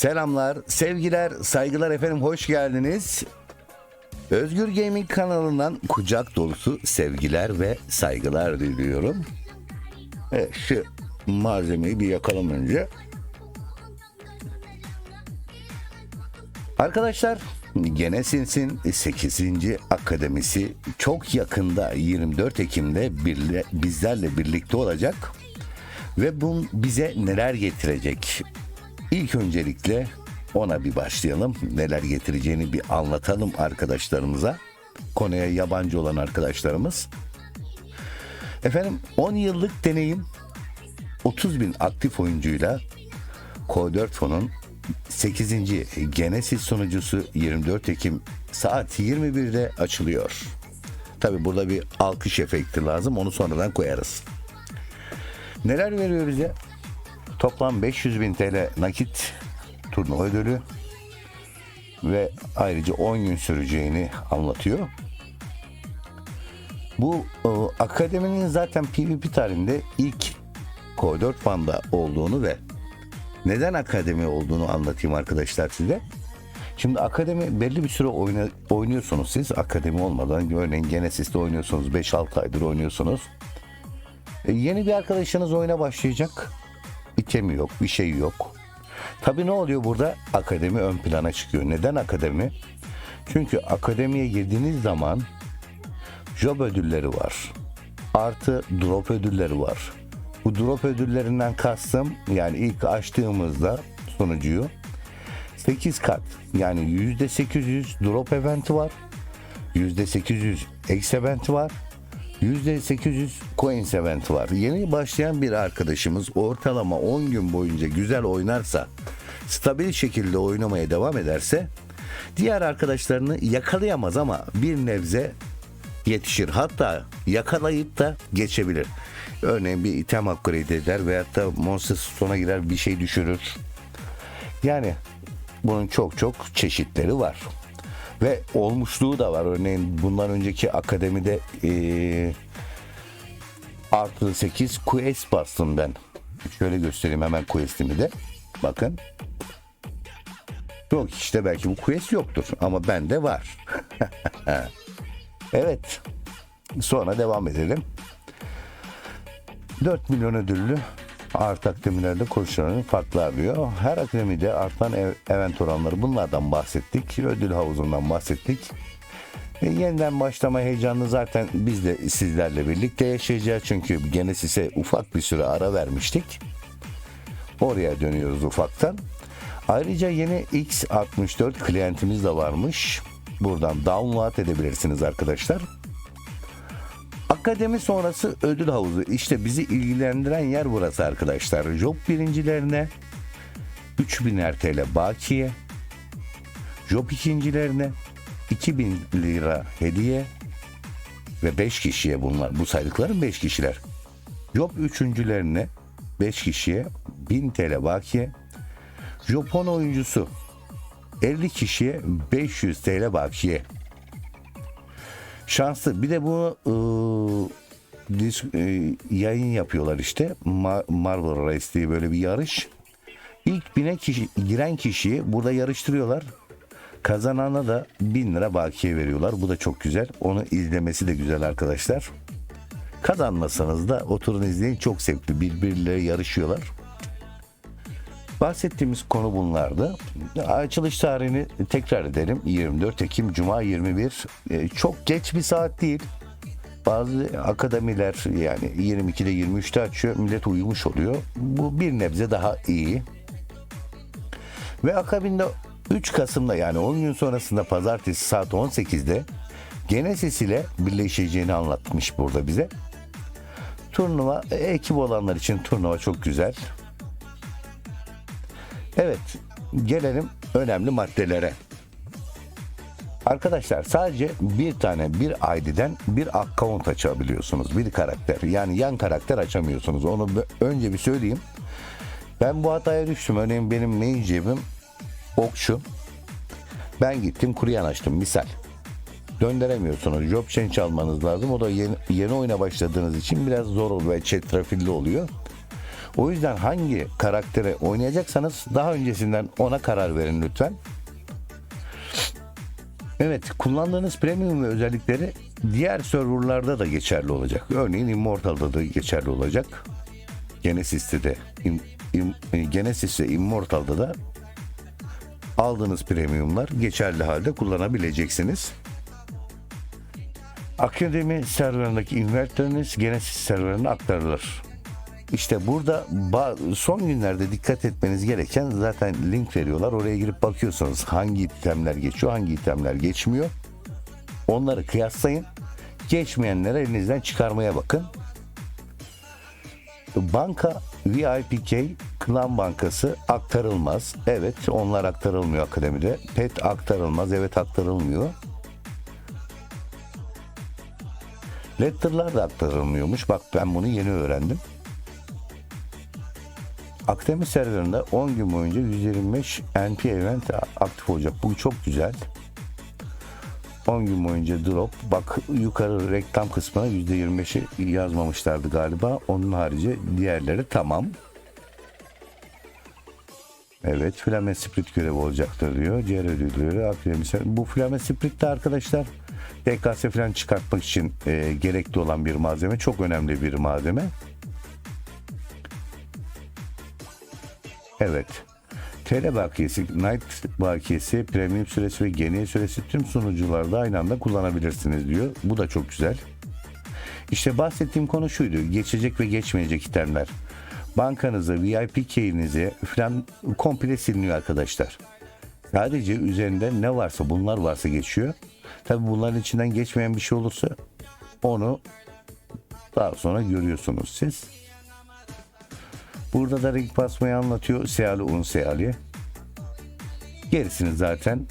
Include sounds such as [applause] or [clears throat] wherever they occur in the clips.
Selamlar, sevgiler, saygılar efendim hoş geldiniz. Özgür Gaming kanalından kucak dolusu sevgiler ve saygılar diliyorum. Evet, şu malzemeyi bir yakalım önce. Arkadaşlar Genesis'in 8. akademisi çok yakında 24 Ekim'de birle- bizlerle birlikte olacak ve bu bize neler getirecek? İlk öncelikle ona bir başlayalım. Neler getireceğini bir anlatalım arkadaşlarımıza. Konuya yabancı olan arkadaşlarımız. Efendim 10 yıllık deneyim 30 bin aktif oyuncuyla Core 4 fonun 8. Genesis sunucusu 24 Ekim saat 21'de açılıyor. Tabi burada bir alkış efekti lazım onu sonradan koyarız. Neler veriyor bize? Toplam 500 bin TL nakit turnuva ödülü ve ayrıca 10 gün süreceğini anlatıyor. Bu e, akademinin zaten PvP tarihinde ilk 4 Fan'da olduğunu ve neden akademi olduğunu anlatayım arkadaşlar size. Şimdi akademi belli bir süre oyna, oynuyorsunuz siz akademi olmadan örneğin Genesis'te oynuyorsunuz 5-6 aydır oynuyorsunuz. E, yeni bir arkadaşınız oyuna başlayacak. İtemi yok, bir şey yok. Tabii ne oluyor burada? Akademi ön plana çıkıyor. Neden akademi? Çünkü akademiye girdiğiniz zaman job ödülleri var. Artı drop ödülleri var. Bu drop ödüllerinden kastım yani ilk açtığımızda sunucuyu 8 kat yani %800 drop eventi var. %800 X eventi var. %800 coins eventi var. Yeni başlayan bir arkadaşımız ortalama 10 gün boyunca güzel oynarsa, stabil şekilde oynamaya devam ederse diğer arkadaşlarını yakalayamaz ama bir nebze yetişir. Hatta yakalayıp da geçebilir. Örneğin bir item upgrade eder veyahut da Monster Stone'a girer bir şey düşürür. Yani bunun çok çok çeşitleri var. Ve olmuşluğu da var. Örneğin bundan önceki akademide eee artı 8 quest bastım ben. Şöyle göstereyim hemen quest'imi de. Bakın. Yok işte belki bu quest yoktur ama bende var. [laughs] evet. Sonra devam edelim. 4 milyon ödüllü artı akademilerde koşuların farklı arıyor. Her akademide artan ev- event oranları bunlardan bahsettik. Ödül havuzundan bahsettik. E, yeniden başlama heyecanını zaten biz de sizlerle birlikte yaşayacağız. Çünkü Genesis'e ufak bir süre ara vermiştik. Oraya dönüyoruz ufaktan. Ayrıca yeni X64 klientimiz de varmış. Buradan download edebilirsiniz arkadaşlar. Akademi sonrası ödül havuzu. İşte bizi ilgilendiren yer burası arkadaşlar. Job birincilerine 3000 TL bakiye. Job ikincilerine 2000 lira hediye ve 5 kişiye bunlar. Bu saydıklarım 5 kişiler. Job üçüncülerine 5 kişiye 1000 TL bakiye. Japon oyuncusu 50 kişiye 500 TL bakiye. Şanslı. Bir de bu ıı, dis- ıı, yayın yapıyorlar işte. Ma- Marvel Race diye böyle bir yarış. İlk bine kişi, giren kişiyi burada yarıştırıyorlar. Kazanana da 1000 lira bakiye veriyorlar. Bu da çok güzel. Onu izlemesi de güzel arkadaşlar. Kazanmasanız da oturun izleyin. Çok zevkli. Birbirleriyle yarışıyorlar. Bahsettiğimiz konu bunlardı. Açılış tarihini tekrar edelim. 24 Ekim Cuma 21. Ee, çok geç bir saat değil. Bazı akademiler yani 22'de 23'te açıyor. Millet uyumuş oluyor. Bu bir nebze daha iyi. Ve akabinde 3 Kasım'da yani 10 gün sonrasında pazartesi saat 18'de Genesis ile birleşeceğini anlatmış burada bize. Turnuva ekip olanlar için turnuva çok güzel. Evet, gelelim önemli maddelere. Arkadaşlar sadece bir tane bir ID'den bir account açabiliyorsunuz. Bir karakter. Yani yan karakter açamıyorsunuz. Onu önce bir söyleyeyim. Ben bu hataya düştüm. Örneğin benim main cebim okçu. Ben gittim kuruyan açtım misal. Döndüremiyorsunuz. Job change almanız lazım. O da yeni, yeni oyuna başladığınız için biraz zor oluyor çetrefilli oluyor. O yüzden hangi karaktere oynayacaksanız daha öncesinden ona karar verin lütfen. Evet, kullandığınız premium ve özellikleri diğer serverlarda da geçerli olacak. Örneğin Immortal'da da geçerli olacak. Genesis'te de, im, im, Genesis ve Immortal'da da aldığınız premiumlar geçerli halde kullanabileceksiniz. Akademi serverindeki invertörünüz Genesis serverine aktarılır. İşte burada son günlerde dikkat etmeniz gereken zaten link veriyorlar. Oraya girip bakıyorsunuz hangi itemler geçiyor, hangi itemler geçmiyor. Onları kıyaslayın. Geçmeyenleri elinizden çıkarmaya bakın. Banka VIPK Klan Bankası aktarılmaz. Evet onlar aktarılmıyor akademide. PET aktarılmaz. Evet aktarılmıyor. Letter'lar da aktarılmıyormuş. Bak ben bunu yeni öğrendim. Akademi serverinde 10 gün boyunca 125 NP event aktif olacak. Bu çok güzel. 10 gün boyunca drop. Bak yukarı reklam kısmına %25'i yazmamışlardı galiba. Onun harici diğerleri tamam. Evet Flame Sprit görevi olacaktır diyor. Diğer ödülleri akademi ser- Bu Flame Sprit de arkadaşlar DKS falan çıkartmak için e, gerekli olan bir malzeme. Çok önemli bir malzeme. Evet. TL bakiyesi, Night bakiyesi, premium süresi ve geniye süresi tüm sunucularda aynı anda kullanabilirsiniz diyor. Bu da çok güzel. İşte bahsettiğim konu şuydu. Geçecek ve geçmeyecek itemler. Bankanızı, VIP key'inizi falan komple siliniyor arkadaşlar. Sadece üzerinde ne varsa bunlar varsa geçiyor. Tabi bunların içinden geçmeyen bir şey olursa onu daha sonra görüyorsunuz siz. Burada da renk basmayı anlatıyor. Seali un seali. Gerisini zaten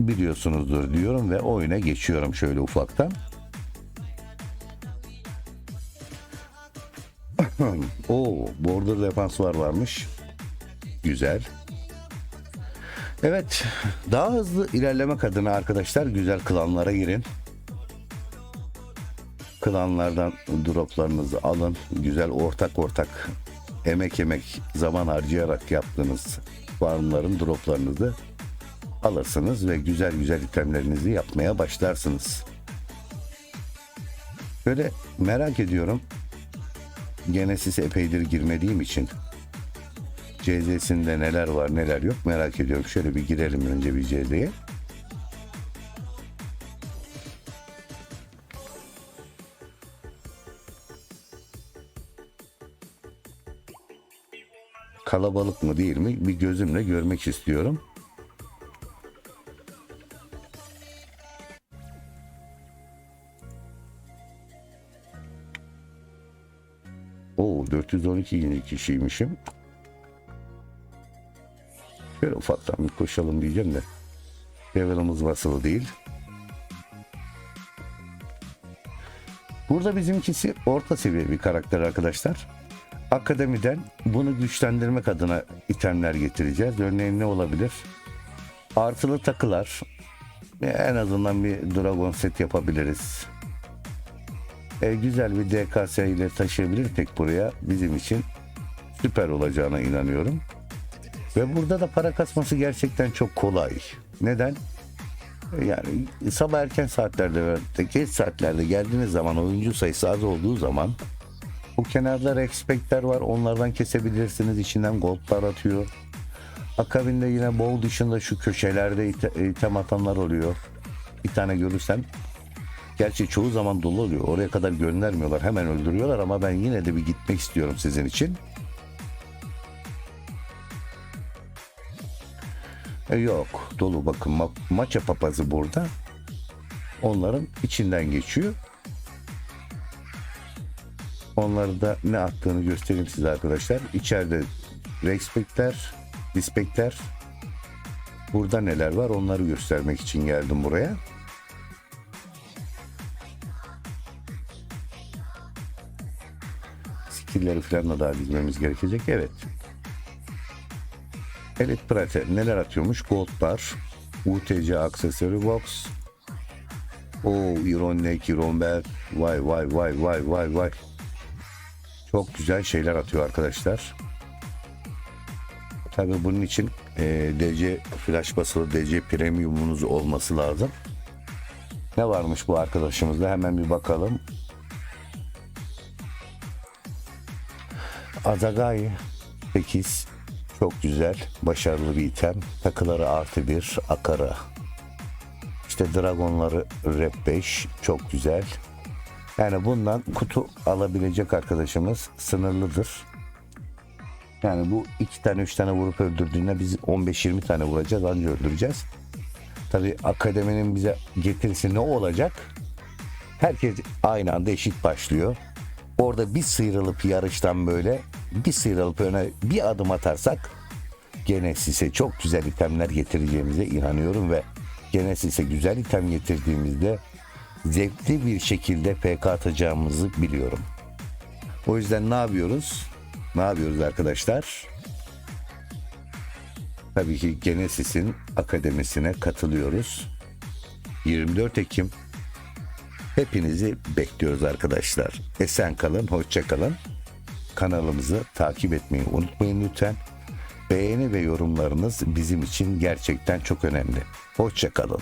biliyorsunuzdur diyorum ve oyuna geçiyorum şöyle ufaktan. [clears throat] Oo, border defanslar varmış. Güzel. Evet, daha hızlı ilerlemek adına arkadaşlar güzel klanlara girin. Klanlardan droplarınızı alın. Güzel ortak ortak emek emek zaman harcayarak yaptığınız farmların droplarınızı alırsınız ve güzel güzel itemlerinizi yapmaya başlarsınız. Böyle merak ediyorum. Genesis epeydir girmediğim için CZ'sinde neler var neler yok merak ediyorum. Şöyle bir girelim önce bir CZ'ye. Kalabalık mı değil mi bir gözümle görmek istiyorum. Oo 412 kişiymişim. Şöyle ufaktan bir koşalım diyeceğim de. Level'ımız basılı değil. Burada bizimkisi orta seviye bir karakter arkadaşlar. Akademiden bunu güçlendirmek adına itemler getireceğiz. Örneğin ne olabilir? Artılı takılar. En azından bir Dragon set yapabiliriz. E, güzel bir DKS ile taşıyabilirsek buraya bizim için süper olacağına inanıyorum. Ve burada da para kasması gerçekten çok kolay. Neden? Yani sabah erken saatlerde ve geç saatlerde geldiğiniz zaman oyuncu sayısı az olduğu zaman bu kenarda respectler var. Onlardan kesebilirsiniz. İçinden goldlar atıyor. Akabinde yine bow dışında şu köşelerde ite- item atanlar oluyor. Bir tane görürsem Gerçi çoğu zaman dolu oluyor. Oraya kadar göndermiyorlar. Hemen öldürüyorlar ama ben yine de bir gitmek istiyorum sizin için. E yok dolu bakın ma- maça papazı burada. Onların içinden geçiyor. Onları da ne attığını göstereyim size arkadaşlar. İçeride respectler, dispektler. Burada neler var onları göstermek için geldim buraya. skill'leri falan da daha bilmemiz gerekecek. Evet. Elite Prate neler atıyormuş? Gold bar, UTC Accessory Box, o Iron Neck, Iron Belt, vay vay vay vay vay vay. Çok güzel şeyler atıyor arkadaşlar. Tabii bunun için e, DC flash basılı DC premiumunuz olması lazım. Ne varmış bu arkadaşımızda hemen bir bakalım. Azagai 8 çok güzel başarılı bir item. Takıları artı bir akara. İşte dragonları rep 5 çok güzel. Yani bundan kutu alabilecek arkadaşımız sınırlıdır. Yani bu iki tane üç tane vurup öldürdüğünde biz 15-20 tane vuracağız anca öldüreceğiz. Tabi akademinin bize getirisi ne olacak? Herkes aynı anda eşit başlıyor. Orada bir sıyrılıp yarıştan böyle bir sıyrılıp öne bir adım atarsak Genesis'e çok güzel itemler getireceğimize inanıyorum ve Genesis'e güzel item getirdiğimizde zevkli bir şekilde PK atacağımızı biliyorum. O yüzden ne yapıyoruz? Ne yapıyoruz arkadaşlar? Tabii ki Genesis'in akademisine katılıyoruz. 24 Ekim hepinizi bekliyoruz arkadaşlar. Esen kalın, hoşça kalın. Kanalımızı takip etmeyi unutmayın lütfen. Beğeni ve yorumlarınız bizim için gerçekten çok önemli. Hoşça kalın.